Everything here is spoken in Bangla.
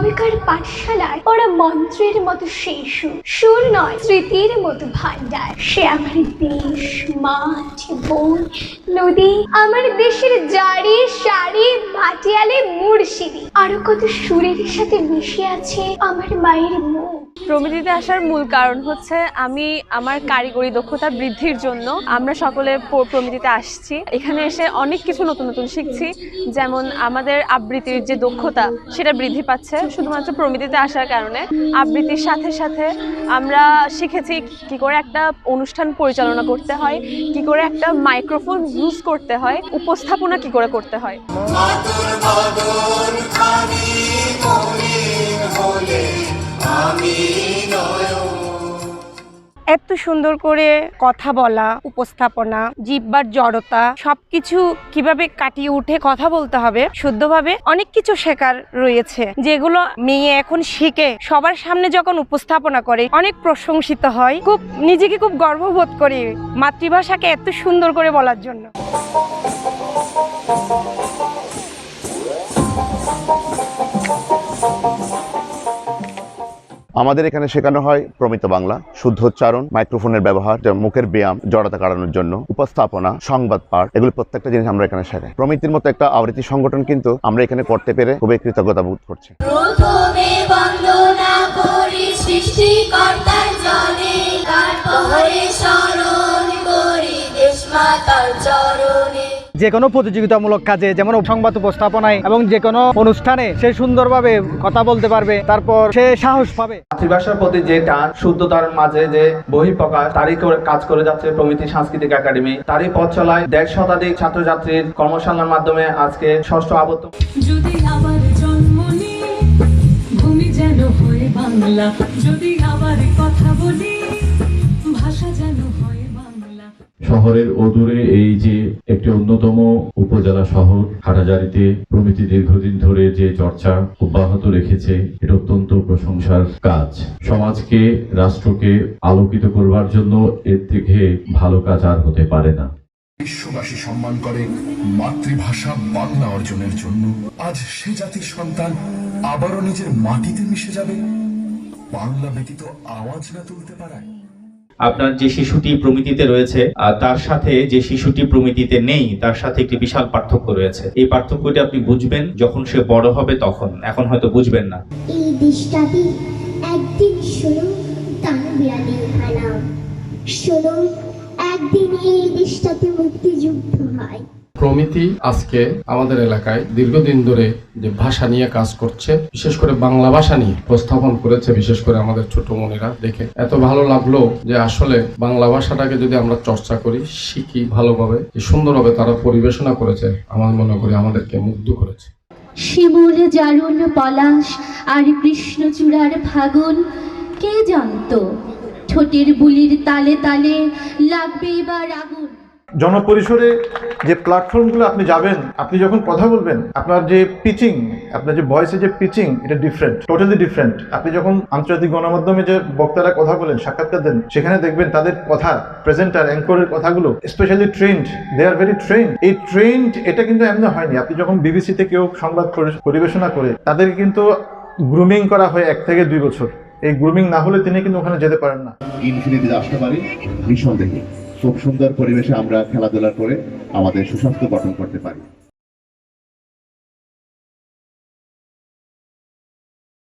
তবেকার পাঠশালায় ওরা মন্ত্রের মতো সেই সুর সুর নয়, স্মৃতির মতো ভান্ডার সে আমার দেশ, মাঠ, বন, নদী, আমার দেশের জারি, সারি, মাটিয়ালে মুর্শিদি আরও কত সুরের সাথে মিশে আছে আমার মায়ের মুখ। প্রমিতিতে আসার মূল কারণ হচ্ছে আমি আমার কারিগরি দক্ষতা বৃদ্ধির জন্য আমরা সকলে প্রমিতিতে আসছি। এখানে এসে অনেক কিছু নতুন নতুন শিখছি। যেমন আমাদের আবৃত্তির যে দক্ষতা, সেটা বৃদ্ধি পাচ্ছে শুধুমাত্র প্রমিতিতে আসার কারণে। আবৃত্তির সাথে সাথে আমরা শিখেছি কি করে একটা অনুষ্ঠান পরিচালনা করতে হয়, কি করে একটা মাইক্রোফোন ইউজ করতে হয়, উপস্থাপনা কি করে করতে হয়। এত সুন্দর করে কথা বলা, উপস্থাপনা, জিব্বার জড়তা, সবকিছু কীভাবে কাটিয়ে উঠে কথা বলতে হবে, শুদ্ধভাবে অনেক কিছু শেখার রয়েছে, যেগুলো মেয়ে এখন শিখে সবার সামনে যখন উপস্থাপনা করে, অনেক প্রশংসিত হয়। খুব নিজেকে খুব গর্ববোধ করি মাতৃভাষাকে এত সুন্দর করে বলার জন্য। আমাদের এখানে শেখানো হয় প্রমিত বাংলা শুদ্ধোচ্চারণ মাইক্রোফোনের ব্যবহার মুখের ব্যায়াম, জড়তা কাড়ানোর জন্য, উপস্থাপনা, সংবাদ পাঠ, এগুলো প্রত্যেকটা জিনিস আমরা এখানে শেখাই। প্রমিতির মতো একটা আবৃত্তি সংগঠন কিন্তু আমরা এখানে করতে পেরে খুবই কৃতজ্ঞতা বোধ করছি। চরণে যে কোনো প্রতিযোগিতামূলক কাজে যেমন সংবাদ উপস্থাপনায় এবং যে কোনো অনুষ্ঠানে সে সুন্দরভাবে কথা বলতে পারবে তারপর সে সাহস পাবে। মাতৃভাষার প্রতি যে টান শুদ্ধতার মাঝে যে বহি প্রকাশ তারই করে কাজ করে যাচ্ছে প্রমিতি সাংস্কৃতিক একাডেমি। তারই পথ চলায় দেড় শতাধিক ছাত্রছাত্রীর কর্মশালার মাধ্যমে আজকে ষষ্ঠ আবদ্ধ। যদি আবার জন্ম নিই ভূমি যেন হয় বাংলা। যদি আবার কথা বলি শহরের অদূরে এই যে একটি অন্যতম উপজেলা শহর, হাটাজারিতে প্রমিতি দীর্ঘদিন ধরে যে চর্চা অব্যাহত রেখেছে, এটা অত্যন্ত প্রশংসার কাজ। সমাজকে, রাষ্ট্রকে আলোকিত করবার জন্য এর থেকে ভালো কাজ আর হতে পারে না। বিশ্ববাসী সম্মান করে মাতৃভাষা বাংলা অর্জনের জন্য আজ সে জাতির সন্তান আবারও নিজের মাটিতে মিশে যাবে। বাংলা ব্যতীত আওয়াজ না তুলতে পারায় আপনার যে শিশুটি প্রমিতিতে রয়েছে তার সাথে যে শিশুটি প্রমিতিতে নেই, তার সাথে একটি বিশাল পার্থক্য রয়েছে। এই পার্থক্যটি আপনি বুঝবেন, যখন সে বড় হবে তখন। এখন হয়তো বুঝবেন না। একদিন এই দৃষ্টাতে মুক্তিযুদ্ধ হয়। প্রমিতি আজকে আমাদের এলাকায় দীর্ঘদিন ধরে যে ভাষা নিয়ে কাজ করছে, বিশেষ করে বাংলা ভাষা নিয়ে উপস্থাপন করেছে, বিশেষ করে আমাদের ছোট মনেরা দেখে। এত ভালো লাগল যে আসলে বাংলা ভাষাটাকে যদি আমরা চর্চা করি, শিখি ভালোভাবে সুন্দরভাবে তারা পরিবেশনা করেছে, আমার মনে করি আমাদেরকে মুগ্ধ করেছে। শিমুল জারুণ পলাশ আর কৃষ্ণচূড়ার ফাগুন, কে জানতো? ঠোঁটের বুলির তালে তালে লাগবে এবার আগুন। জনপরিসরে যে প্ল্যাটফর্মগুলো আপনি যাবেন, আপনি যখন কথা বলবেন, আপনার যে পিচিং আপনার যে ভয়েসের যে পিচিং এটা ডিফারেন্ট টোটালি ডিফারেন্ট আপনি যখন আন্তর্জাতিক গণমাধ্যমে যে বক্তারা কথা বলেন, সাক্ষাৎকার দেন, সেখানে দেখবেন তাদের কথা প্রেজেন্টার অ্যাঙ্করের কথাগুলো specially trained they are very trained এই ট্রেন্ড এটা কিন্তু এমনি হয়নি। আপনি যখন বিবিসিতে কেউ সংবাদ পরিবেশনা করে তাদের কিন্তু গ্রুমিং করা হয় এক থেকে দুই বছর। এই গ্রুমিং না হলে তিনি কিন্তু ওখানে যেতে পারেন না। আসতে পারি, নিঃসন্দেহে। খুব সুন্দর পরিবেশে আমরা খেলাধুলা করে আমাদের সুস্বাস্থ্য গঠন করতে পারি।